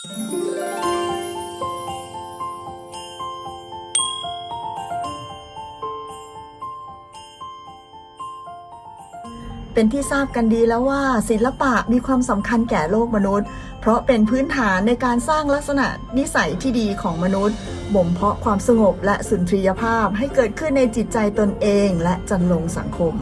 เป็นที่ทราบกันดีแล้วว่าศิลปะมีความสำคัญแก่โลกมนุษย์ เพราะเป็นพื้นฐานในการสร้างลักษณะนิสัยที่ดีของมนุษย์ บ่มเพาะความสงบและสุนทรียภาพให้เกิดขึ้นในจิตใจตนเองและจันลงสังคม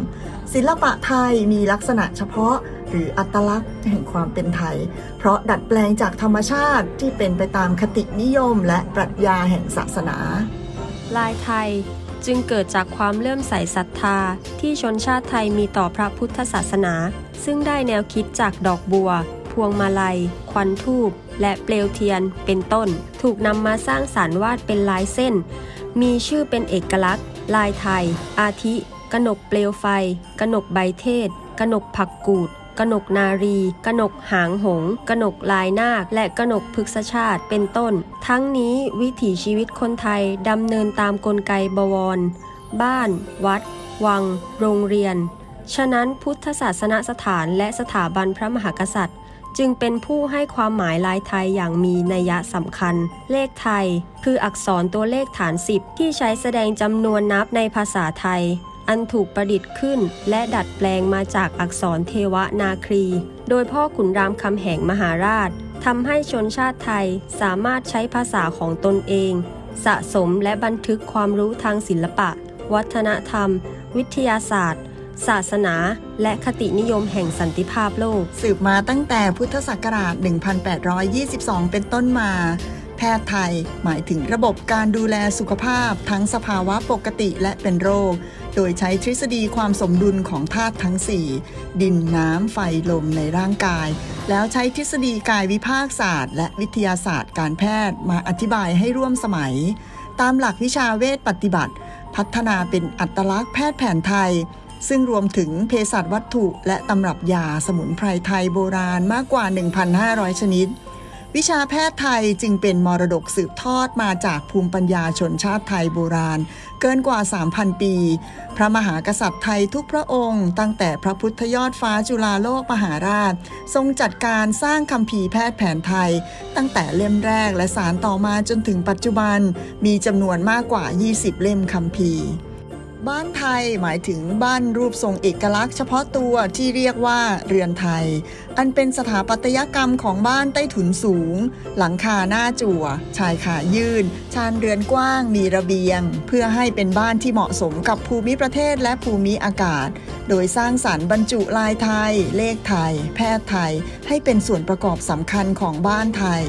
ศิลปะไทยมีลักษณะเฉพาะ หรืออัตลักษณ์แห่งความเป็นไทย เพราะดัดแปลงจากธรรมชาติที่เป็นไปตามคตินิยมและปรัชญาแห่งศาสนา ลายไทยจึงเกิดจากความเลื่อมใสศรัทธา ที่ชนชาติไทยมีต่อพระพุทธศาสนา ซึ่งได้แนวคิดจากดอกบัว พวงมาลัย ควันทูบและเปลวเทียนเป็นต้น ถูกนำมาสร้างสารรค์วาดเป็นลายเส้น มีชื่อเป็นเอกลักษณ์ ลายไทย อาทิ กนกเปลวไฟ กนกใบเทศ กนกผักกูด กนกนารี กนกหางหง กนกลายนาค และกนกพฤกษชาติ เป็นต้น ทั้งนี้วิถีชีวิตคนไทยดำเนินตามกลไกบวร บ้าน วัด วัง โรงเรียน ฉะนั้นพุทธศาสนสถานและสถาบันพระมหากษัตริย์ จึงเป็นผู้ให้ความหมายลายไทยอย่างมีนัยสำคัญ เลขไทย คืออักษรตัวเลขฐาน10ที่ใช้แสดงจำนวนนับในภาษาไทย อันถูกประดิษฐ์ขึ้น และดัดแปลงมาจากอักษรเทวนาครี โดยพ่อขุนรามคำแหงมหาราชทำให้ชนชาติไทยสามารถใช้ภาษาของตนเอง สะสมและบันทึกความรู้ทางศิลปะ วัฒนธรรม วิทยาศาสตร์ ศาสนา และคตินิยมแห่งสันติภาพโลก สืบมาตั้งแต่พุทธศักราช 1822 เป็นต้นมา แพทย์ไทย หมายถึงระบบการดูแลสุขภาพ ทั้งสภาวะปกติและเป็นโรค โดยใช้ทฤษฎีความสมดุลของธาตุทั้ง 4 ดินน้ำไฟลมในร่างกาย แล้วใช้ทฤษฎีกายวิภาคศาสตร์ และวิทยาศาสตร์การแพทย์มาอธิบายให้ร่วมสมัย ตามหลักวิชาเวชปฏิบัติ พัฒนาเป็นอัตลักษณ์แพทย์แผนไทยซึ่งรวมถึงเภสัชวัตถุและตำรับยาสมุนไพรไทยโบราณมากกว่า 1,500 ชนิด วิชาแพทย์ไทยจึงเป็นมรดกสืบทอดมาจากภูมิปัญญาชนชาติไทยโบราณ เกินกว่า 3,000 ปี พระมหากษัตริย์ไทยทุกพระองค์ ตั้งแต่พระพุทธยอดฟ้าจุฬาโลกมหาราช ทรงจัดการสร้างคัมภีแพทย์แผนไทย ตั้งแต่เล่มแรกและสารต่อมาจนถึงปัจจุบัน มีจำนวนมากกว่า 20 เล่มคัมภีร์ บ้านไทยหมายถึงบ้านรูปทรงเอกลักษณ์เฉพาะตัวที่เรียกว่าเรือนไทย อันเป็นสถาปัตยกรรมของบ้านใต้ถุนสูง หลังคาหน้าจั่ว ชายขายื่น ชานเรือนกว้างมีระเบียง เพื่อให้เป็นบ้านที่เหมาะสมกับภูมิประเทศและภูมิอากาศ โดยสร้างสรรค์บรรจุลายไทย เลขไทย แพทย์ไทย ให้เป็นส่วนประกอบสำคัญของบ้านไทย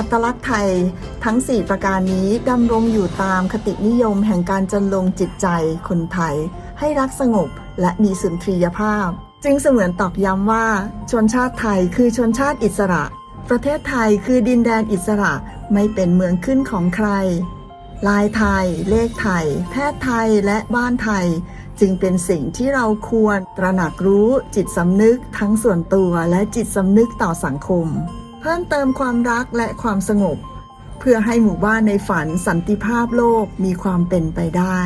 อัตลักษณ์ไทยทั้ง 4 ประการนี้ดำรงอยู่ตามคตินิยมแห่งการจันลงจิตใจคนไทย ให้รักสงบและมีสุนทรียภาพ จึงเสมือนตอกย้ำว่า ชนชาติไทยคือชนชาติอิสระ ประเทศไทยคือดินแดนอิสระไม่เป็นเมืองขึ้นของใคร ลายไทย เลขไทย แพทย์ไทยและบ้านไทย จึงเป็นสิ่งที่เราควรตระหนักรู้จิตสำนึกทั้งส่วนตัวและจิตสำนึกต่อสังคม เพิ่มเติมความรักและความสงบ เพื่อให้หมู่บ้านในฝันสันติภาพโลกมีความเป็นไปได้